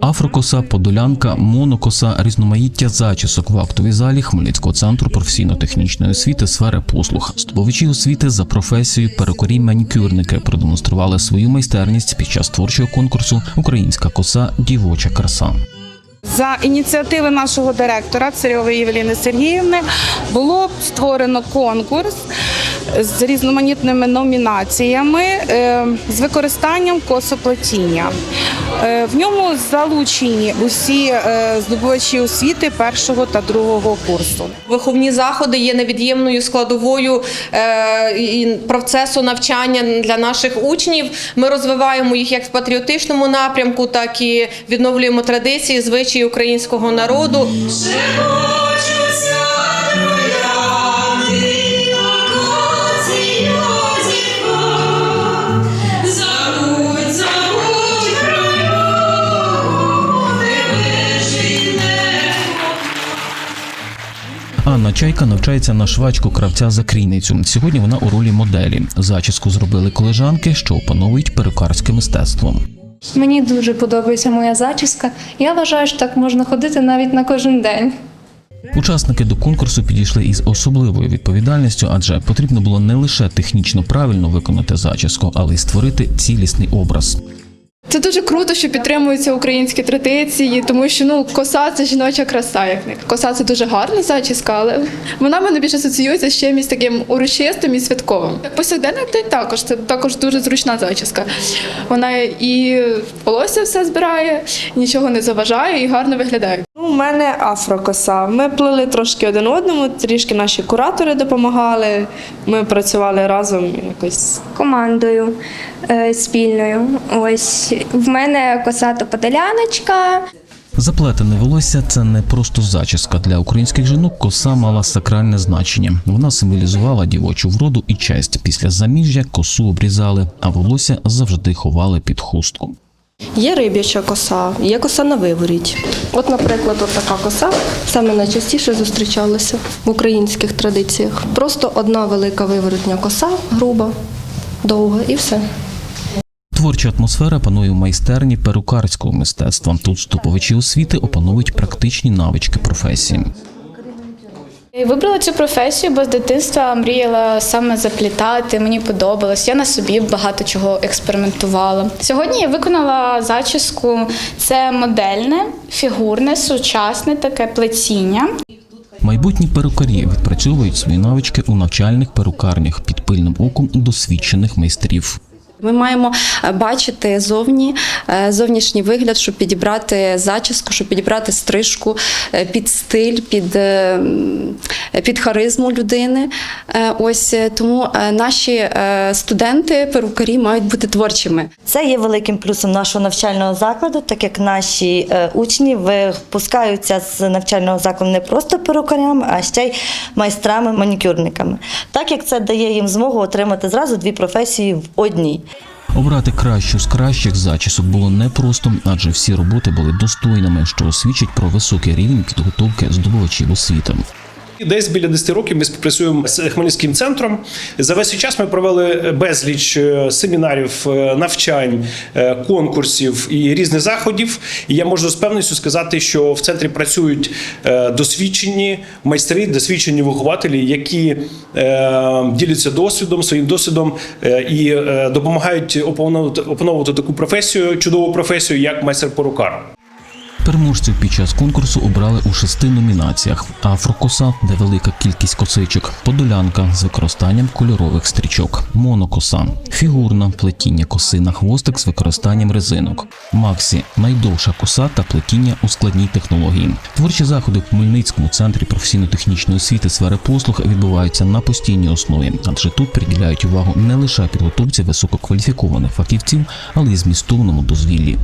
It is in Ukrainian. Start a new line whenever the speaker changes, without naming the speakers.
Афрокоса, подолянка, монокоса, різноманіття зачісок в актовій залі Хмельницького центру професійно-технічної освіти сфери послуг. Здобувачі освіти за професією перукарі манікюрники продемонстрували свою майстерність під час творчого конкурсу Українська коса дівоча краса.
За ініціативи нашого директора Царьової Євеліни Сергіївни було створено конкурс з різноманітними номінаціями е, з використанням косоплетіння. Е, В ньому залучені усі е, здобувачі освіти першого та другого курсу.
Виховні заходи є невід'ємною складовою процесу навчання для наших учнів. Ми розвиваємо їх як в патріотичному напрямку, так і відновлюємо традиції, звичаї українського народу.
Шепочуться
Анна Чайка навчається на швачку кравця за крійницю. Сьогодні вона у ролі моделі. Зачіску зробили колежанки, що опановують перукарське мистецтво.
Мені дуже подобається моя зачіска. Я вважаю, що так можна ходити навіть на кожен день.
Учасники до конкурсу підійшли із особливою відповідальністю, адже потрібно було не лише технічно правильно виконати зачіску, але й створити цілісний образ.
Це дуже круто, що підтримуються українські традиції, тому що ну коса це жіноча краса. Як не коса це дуже гарна зачіска, але вона мене більше асоціюється з чимось таким урочистим і святковим. Як повсякденний день також це також дуже зручна зачіска. Вона і волосся все збирає, нічого не заважає і гарно виглядає.
Мене афрокоса. Ми плели трошки один одному, трішки наші куратори допомагали. Ми працювали разом якось.
командою е, спільною. Ось в мене косата подоляночка.
Заплетене волосся це не просто зачіска для українських жінок. Коса мала сакральне значення. Вона символізувала дівочу вроду і честь. Після заміжжя косу обрізали, а волосся завжди ховали під хустку.
Є риб'яча коса, є коса на виворіть. От, наприклад, от така коса саме найчастіше зустрічалася в українських традиціях. Просто одна велика виворотня коса, груба, довга і все.
Творча атмосфера панує в майстерні перукарського мистецтва. Тут здобувачі освіти опановують практичні навички професії.
Я Вибрала цю професію, бо з дитинства мріяла саме заплітати. Мені подобалось. Я на собі багато чого експериментувала. Сьогодні я виконала зачіску. Це модельне, фігурне, сучасне таке плетіння.
Майбутні перукарі відпрацьовують свої навички у навчальних перукарнях під пильним оком досвідчених майстрів.
Ми маємо е, бачити зовні е, зовнішній вигляд, щоб підібрати зачіску, щоб підібрати стрижку е, під стиль, під, під харизму людини. Ось тому наші студенти, перукарі мають бути творчими.
Це є великим плюсом нашого навчального закладу, так як наші учні випускаються з навчального закладу не просто перукарями, а ще й майстрами-манікюрниками. Так як це дає їм змогу отримати зразу дві професії в одній.
Обрати кращу з кращих зачісок було непросто, адже всі роботи були достойними, що свідчить про високий рівень підготовки здобувачів освіти.
Десь біля 10 років ми співпрацюємо з Хмельницьким центром. За весь час ми провели безліч е, семінарів, е, навчань, е, конкурсів і різних заходів. І я можу з певністю сказати, що в центрі працюють досвідчені майстри, досвідчені вихователі, які діляться досвідом, своїм досвідом і допомагають опановувати, таку професію, чудову професію, як майстер-порукар.
Переможців під час конкурсу обрали у шести номінаціях: Афрокоса, де велика кількість косичок, подолянка з використанням кольорових стрічок, монокоса, фігурна плетіння коси на хвостик з використанням резинок, Максі найдовша коса та плетіння у складній технології. Творчі заходи в Хмельницькому центрі професійно-технічної освіти сфери послуг відбуваються на постійній основі, адже тут приділяють увагу не лише підготовці висококваліфікованих фахівців, але й змістовному дозвіллі.